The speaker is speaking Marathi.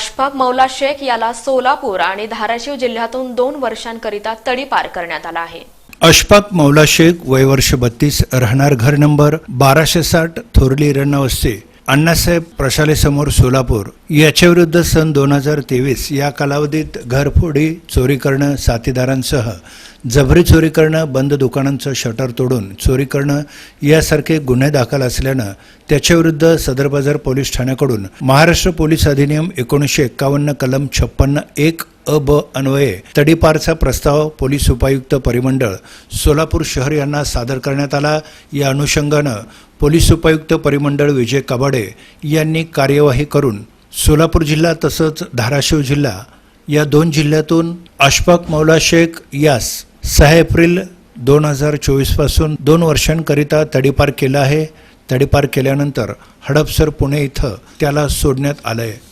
अशफाक मौला शेख याला सोलापूर आणि धाराशिव जिल्ह्यातून दोन वर्षांकरिता तडीपार करण्यात आला आहे. अशफाक मौला शेख वय वर्ष बत्तीस राहणार घर नंबर बाराशे साठ थोरली रण्णवस्ती अण्णासाहेब प्रशालेसमोर सोलापूर याच्याविरुद्ध सन दोन हजार तेवीस या कालावधीत घरफोडी चोरी करणं साथीदारांसह जबरी चोरी करणं बंद दुकानांचं शटर तोडून चोरी करणं यासारखे गुन्हे दाखल असल्यानं त्याच्याविरुद्ध सदर बाजार पोलीस ठाण्याकडून महाराष्ट्र पोलीस अधिनियम एकोणीसशे एक्कावन्न कलम छप्पन्न एक अ ब अन्वये तडीपारचा प्रस्ताव पोलीस उपायुक्त परिमंडळ सोलापूर शहर यांना सादर करण्यात आला. या अनुषंगानं पोलीस उपायुक्त परिमंडळ विजय कबाडे यांनी कार्यवाही करून सोलापूर जिल्हा तसंच धाराशिव जिल्हा या दोन जिल्ह्यातून अशफाक मौला शेख यास सहा एप्रिल दोन हजार चोवीसपासून दोन वर्षांकरिता तडीपार केला आहे. तडीपार केल्यानंतर हडपसर पुणे इथं त्याला सोडण्यात आलं आहे